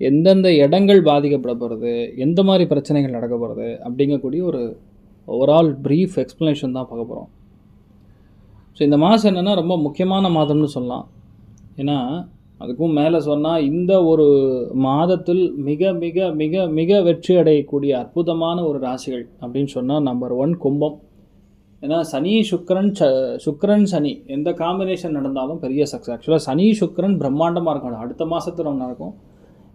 எந்தெந்த இடங்கள் பாதிக்கப்பட போகிறது எந்த மாதிரி பிரச்சனைகள் நடக்க போகிறது அப்படிங்கக்கூடிய ஒரு ஓவரால் ப்ரீஃப் எக்ஸ்ப்ளனேஷன் தான் பார்க்க போகிறோம் ஸோ இந்த மாதம் என்னென்னா ரொம்ப முக்கியமான மாதம்னு சொல்லலாம். ஏன்னா அதுக்கும் மேலே சொன்னால் இந்த ஒரு மாதத்தில் மிக மிக மிக மிக வெற்றி அடையக்கூடிய அற்புதமான ஒரு ராசிகள் அப்படின்னு சொன்னால் நம்பர் ஒன் கும்பம். ஏன்னா சனி சுக்கரன் ச சுக்கரன் சனி எந்த காம்பினேஷன் நடந்தாலும் பெரிய சக்ஸஸ் ஆக்சுவலாக சனி சுக்கரன் பிரம்மாண்டமாக இருக்கும். அடுத்த மாதத்தில் ஒன்று நடக்கும்.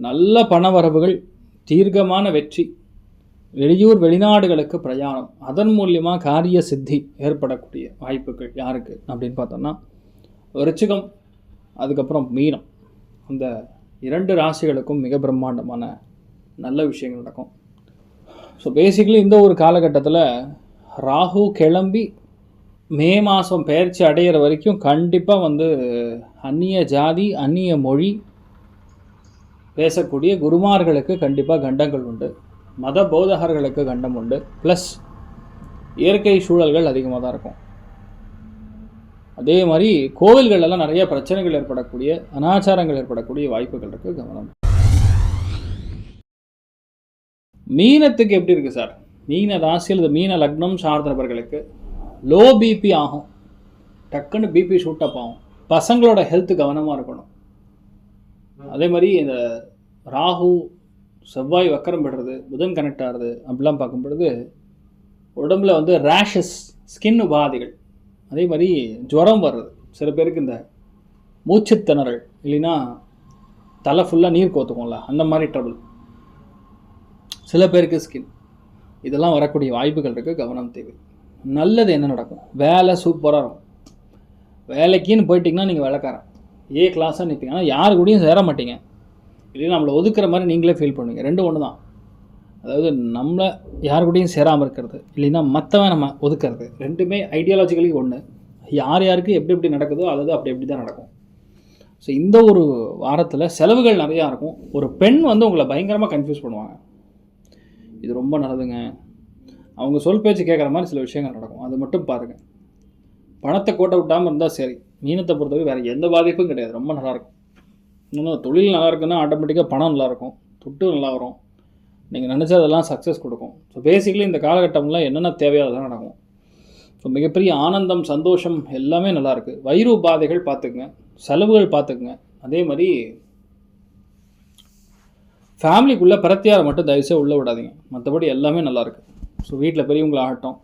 நல்ல பணவரவுகள் தீர்க்கமான வெற்றி வெளியூர் வெளிநாடுகளுக்கு பிரயாணம் அதன் மூலியமாக காரிய சித்தி ஏற்படக்கூடிய வாய்ப்புகள் யாருக்கு அப்படின்னு பார்த்தோம்னா ரிச்சிகம் அதுக்கப்புறம் மீனம். அந்த இரண்டு ராசிகளுக்கும் மிக பிரம்மாண்டமான நல்ல விஷயங்கள் நடக்கும். ஸோ பேசிக்கலி இந்த ஒரு காலகட்டத்தில் ராகு கிளம்பி மே மாதம் பயிற்சி அடையிற வரைக்கும் கண்டிப்பாக வந்து அந்நிய ஜாதி அந்நிய மொழி பேசக்கூடிய குருமார்களுக்கு கண்டிப்பாக கண்டங்கள் உண்டு. மத போதகர்களுக்கு கண்டம் உண்டு. ப்ளஸ் இயற்கை சூழல்கள் அதிகமாக தான் இருக்கும். அதே மாதிரி கோவில்கள் எல்லாம் நிறைய பிரச்சனைகள் ஏற்படக்கூடிய அனாச்சாரங்கள் ஏற்படக்கூடிய வாய்ப்புகள் இருக்குது கவனம். மீனத்துக்கு எப்படி இருக்குது சார்? மீன ராசியில் இந்த மீன லக்னம் சார்ந்த நபர்களுக்கு லோ பிபி ஆகும். டக்குன்னு பிபி ஷூட் அப் ஆகும். பசங்களோட ஹெல்த் கவனமாக இருக்கணும். அதே மாதிரி இந்த ராகு செவ்வாய் வக்கரம் பெறுறது புதன் கனெக்ட் ஆகுறது அப்படிலாம் பார்க்கும் பொழுது உடம்புல வந்து ரேஷஸ் ஸ்கின் உபாதைகள் அதே மாதிரி ஜுரம் வர்றது. சில பேருக்கு இந்த மூச்சுத்திணறல் இல்லைன்னா தலை ஃபுல்லாக நீர் கோத்துக்கும்ல அந்த மாதிரி ட்ரபிள் சில பேருக்கு ஸ்கின் இதெல்லாம் வரக்கூடிய வாய்ப்புகள் இருக்குது கவனம் தேவை. நல்லது என்ன நடக்கும்? வேலை சூப்பராக இருக்கும். வேலைக்குன்னு போயிட்டிங்கன்னா நீங்கள் வேலைக்காரன். ஏ கிளாஸாக நிற்பீங்க ஆனால் யாரு கூடயும் சேர மாட்டீங்க. இல்லைன்னா நம்மளை ஒதுக்குற மாதிரி நீங்களே ஃபீல் பண்ணுவீங்க. ரெண்டும் ஒன்று தான். அதாவது நம்மளை யார் கூடயும் சேராமல் இருக்கிறது இல்லைன்னா மற்றவன் நம்ம ஒதுக்கிறது ரெண்டுமே ஐடியாலஜிக்கலி ஒன்று யார் யாருக்கு எப்படி எப்படி நடக்குதோ அதாவது அப்படி எப்படி தான் நடக்கும். ஸோ இந்த ஒரு வாரத்தில் செலவுகள் நிறையா இருக்கும். ஒரு பெண் வந்து உங்களை பயங்கரமாக கன்ஃபியூஸ் பண்ணுவாங்க. இது ரொம்ப நல்லதுங்க. அவங்க சொல் பேச்சு கேட்குற மாதிரி சில விஷயங்கள் நடக்கும். அது மட்டும் பாருங்கள் பணத்தை கோட்டை விட்டாமல் இருந்தால் சரி. மீனத்தை பொறுத்தவரை வேறு எந்த பாதிப்பும் கிடையாது. ரொம்ப நல்லாயிருக்கும் இன்னும் தொழில் நல்லா இருக்குன்னா ஆட்டோமேட்டிக்காக பணம் நல்லாயிருக்கும் துட்டு நல்லா வரும் நீங்கள் நினச்சதெல்லாம் சக்ஸஸ் கொடுக்கும். ஸோ பேசிக்கலி இந்த காலகட்டம்லாம் என்னென்ன தேவையோ அதெல்லாம் நடக்கும். ஸோ மிகப்பெரிய ஆனந்தம் சந்தோஷம் எல்லாமே நல்லாயிருக்கு. வயிறு உபாதைகள் பார்த்துக்குங்க. செலவுகள் பார்த்துக்குங்க. அதே மாதிரி ஃபேமிலிக்குள்ளே பிரத்தியாரை மட்டும் தயவுசெய்து உள்ளே விடாதீங்க. மற்றபடி எல்லாமே நல்லாயிருக்கு. ஸோ வீட்டில் பெரியவங்களாகட்டும்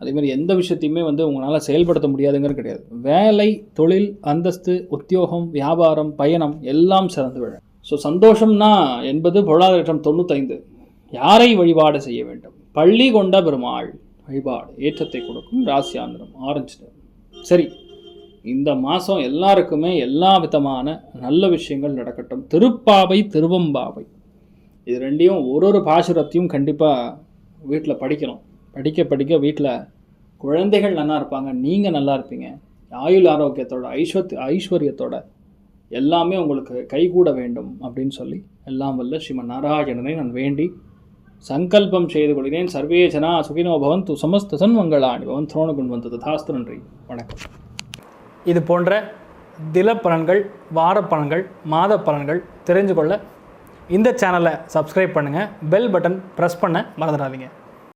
அதேமாதிரி எந்த விஷயத்தையுமே வந்து உங்களால் செயல்படுத்த முடியாதுங்கிறது கிடையாது. வேலை தொழில் அந்தஸ்து உத்தியோகம் வியாபாரம் பயணம் எல்லாம் சிறந்து விழ ஸோ சந்தோஷம்னா என்பது பொருளாதாரம் தொண்ணூத்தைந்து. யாரை வழிபாடு செய்ய வேண்டும்? பள்ளி கொண்ட பெருமாள் வழிபாடு ஏற்றத்தை கொடுக்கும் ராசியாந்திரம் ஆரஞ்சு சரி இந்த மாதம் எல்லாருக்குமே எல்லா விதமான நல்ல விஷயங்கள் நடக்கட்டும். திருப்பாவை திருவம்பாவை. இது ரெண்டையும் ஒரு ஒரு பாசுரத்தையும் கண்டிப்பாக வீட்டில் படிக்கணும். படிக்க படிக்க வீட்டில் குழந்தைகள் நல்லா இருப்பாங்க நீங்கள் நல்லா இருப்பீங்க. ஆயுள் ஆரோக்கியத்தோட ஐஸ்வத் ஐஸ்வர்யத்தோட எல்லாமே உங்களுக்கு கைகூட வேண்டும் அப்படின்னு சொல்லி எல்லாம் வல்ல ஸ்ரீமன் நாராயணனை நான் வேண்டி சங்கல்பம் செய்து கொள்கிறேன். சர்வே ஜனா சுகினோ பவந்து சமஸ்த சன்மங்களாணி பவன் துரோணகுண் வந்து ததாஸ்து நன்றி. வணக்கம். இது போன்ற தில பலன்கள் வார பலன்கள் மாத பலன்கள் தெரிஞ்சு கொள்ள இந்த சேனலை சப்ஸ்கிரைப் பண்ணுங்கள் பெல் பட்டன் ப்ரெஸ் பண்ண மறந்துடாதீங்க.